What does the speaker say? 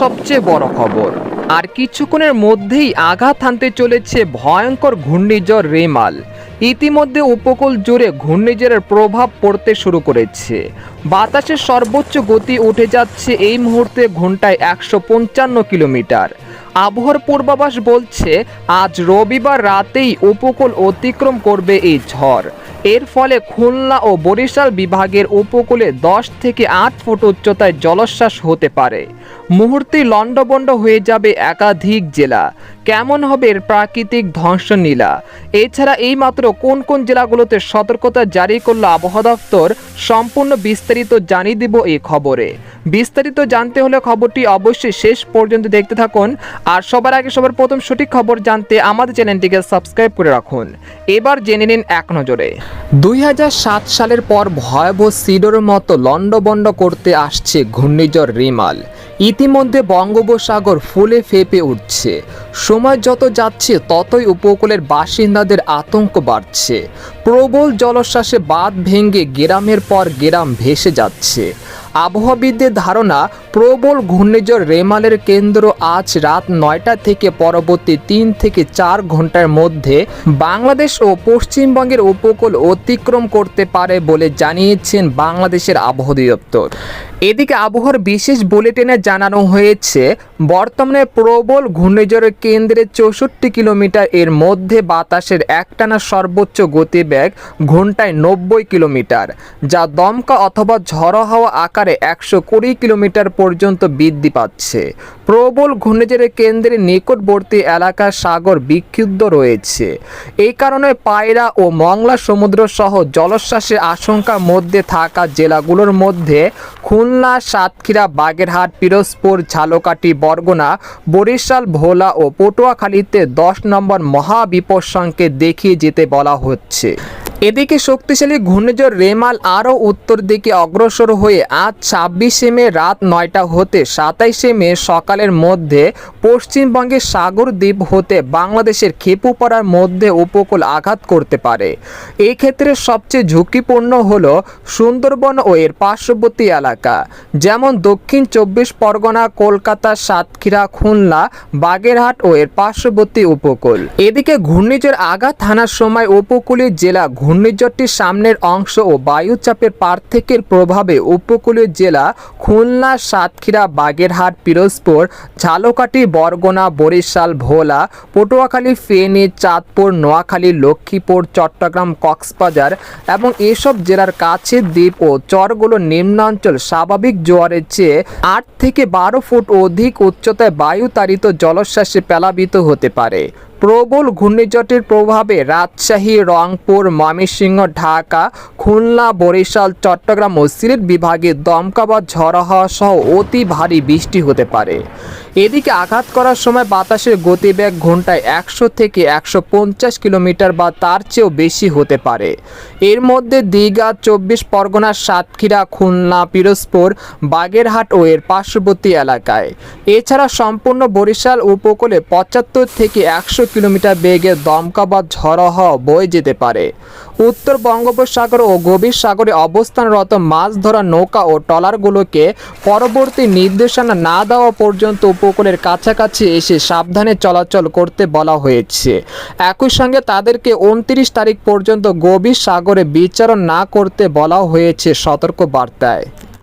সবচেয়ে বড় খবর। আর কিছুক্ষণের মধ্যেই আঘাত হানতে চলেছে ভয়ঙ্কর ঘূর্ণিঝড় রেমাল। ইতিমধ্যে উপকূল জুড়ে ঘূর্ণিঝড়ের প্রভাব পড়তে শুরু করেছে। বাতাসের সর্বোচ্চ গতি উঠে যাচ্ছে এই মুহূর্তে ঘন্টায় একশো পঞ্চান্ন কিলোমিটার। আবহাওয়ার পূর্বাভাস বলছে, আজ রবিবার রাতেই উপকূল অতিক্রম করবে এই ঝড়। এর ফলে খুলনা ও বরিশাল বিভাগের উপকূলে দশ থেকে আট ফুট উচ্চতায় জলোচ্ছ্বাস হতে পারে। মুহূর্তেই লণ্ডভণ্ড হয়ে যাবে একাধিক জেলা। কেমন হবে এর প্রাকৃতিক ধ্বংসলীলা এছাড়া এইমাত্র কোন কোন জেলাগুলোতে সতর্কতা জারি করল আবহাওয়া দপ্তর, সম্পূর্ণ বিস্তারিত জানিয়ে দিব এই খবরে। বিস্তারিত জানতে হলে খবরটি অবশ্যই শেষ পর্যন্ত দেখতে থাকুন। আর সবার আগে সবার প্রথম সঠিক খবর জানতে আমাদের চ্যানেলটিকে সাবস্ক্রাইব করে রাখুন। এবার জেনে নিন এক নজরে। দুই হাজার সাত সালের পর ভয়াবহ সিডোর মতো লণ্ডবণ্ড করতে আসছে ঘূর্ণিঝড় রিমাল। ইতিমধ্যে বঙ্গোপসাগর ফুলে ফেপে উঠছে। সময় যত যাচ্ছে, ততই উপকূলের বাসিন্দাদের আতঙ্ক বাড়ছে। প্রবল জলশ্বাসে বাঁধ ভেঙে গ্রামের পর গ্রাম ভেসে যাচ্ছে। আবহাওয়াবিদদের ধারণা প্রবল ঘূর্ণিঝড় রেমালের কেন্দ্র আজ রাত নয়টা থেকে পরবর্তী তিন থেকে চার ঘণ্টার মধ্যে বাংলাদেশ ও পশ্চিমবঙ্গের উপকূল অতিক্রম করতে পারে বলে জানিয়েছেন বাংলাদেশের আবহাওয়া দপ্তর এদিকে আবহাওয়ার বিশেষ বুলেটিনে জানানো হয়েছে, বর্তমানে প্রবল ঘূর্ণিঝড়ের কেন্দ্রে চৌষট্টি কিলোমিটার এর মধ্যে বাতাসের একটানা সর্বোচ্চ গতিবেগ ঘন্টায় নব্বই কিলোমিটার, যা দমকা অথবা ঝড়ো হাওয়া আকারে একশো কুড়ি কিলোমিটার পর্যন্ত বৃদ্ধি পাচ্ছে। প্রবল ঘূর্ণিঝড়ের কেন্দ্রের নিকটবর্তী এলাকার সাগর বিক্ষুব্ধ রয়েছে। এই কারণে পায়রা ও মংলা সমুদ্র সহ জলোচ্ছ্বাসের আশঙ্কার মধ্যে থাকা জেলাগুলোর মধ্যে খুলনা, সাতক্ষীরা, বাগেরহাট, পিরোজপুর, ঝালকাঠি, বরগুনা, বরিশাল, ভোলা ও পটুয়াখালীতে দশ নম্বর মহাবিপদ সংকেত দেখিয়ে যেতে বলা হচ্ছে। এদিকে শক্তিশালী ঘূর্ণিঝড় রেমাল আরও উত্তর দিকে অগ্রসর হয়ে আজ ছাব্বিশে মে রাত নয়টা হতে সাতাইশে মে সকালের মধ্যে পশ্চিমবঙ্গের সাগর দ্বীপ হতে বাংলাদেশের খেপুপাড়ার মধ্যে উপকূল আঘাত করতে পারে। এই ক্ষেত্রে সবচেয়ে ঝুঁকিপূর্ণ হল সুন্দরবন ও এর পার্শ্ববর্তী এলাকা, যেমন দক্ষিণ চব্বিশ পরগনা, কলকাতা, সাতক্ষীরা, খুলনা, বাগেরহাট ও এর পার্শ্ববর্তী উপকূল। এদিকে ঘূর্ণিঝড় আঘাত হানার সময় উপকূলীয় জেলা ঘূর্ণিঝড়টির সামনের অংশ ও বায়ুচাপের পার্থক্যের প্রভাবে উপকূলীয় জেলা খুলনা, সাতক্ষীরা, বাগেরহাট, পিরোজপুর, ঝালকাঠি, বরগুনা, বরিশাল, ভোলা, পটুয়াখালী, ফেনী, চাঁদপুর, নোয়াখালী, লক্ষ্মীপুর, চট্টগ্রাম, কক্সবাজার এবং এসব জেলার কাছের দ্বীপ ও চরগুলো নিম্নাঞ্চল স্বাভাবিক জোয়ারের চেয়ে আট থেকে বারো ফুট অধিক উচ্চতায় বায়ুতাড়িত জলোচ্ছ্বাসে প্লাবিত হতে পারে। প্রবল ঘূর্ণিঝড়টির প্রভাবে রাজশাহী, রংপুর, ময়মনসিংহ, ঢাকা, খুলনা, বরিশাল, চট্টগ্রাম ও সিলেট বিভাগে দমকা বা ঝড়ো হওয়া সহ অতি ভারী বৃষ্টি হতে পারে। এদিকে আঘাত করার সময় বাতাসের গতিবেগ ঘন্টায় একশো থেকে একশো পঞ্চাশ কিলোমিটার বা তার চেয়েও বেশি হতে পারে। এর মধ্যে দীঘা, চব্বিশ পরগনা, সাতক্ষীরা, খুলনা, পিরোজপুর, বাগেরহাট ও এর পার্শ্ববর্তী এলাকায়। এছাড়া সম্পূর্ণ বরিশাল উপকূলে পঁচাত্তর থেকে একশো কিলোমিটার বেগে দমকা বা ঝড়ো হওয়া বয়ে যেতে পারে। উত্তর বঙ্গোপসাগর ও গভীর সাগরে অবস্থানরত মাছ ধরা নৌকা ও ট্রলারগুলোকে পরবর্তী নির্দেশনা না দেওয়া পর্যন্ত উপকূলের কাছাকাছি এসে সাবধানে চলাচল করতে বলা হয়েছে। একই সঙ্গে তাদেরকে উনত্রিশ তারিখ পর্যন্ত গভীর সাগরে বিচরণ না করতে বলা হয়েছে সতর্ক বার্তায়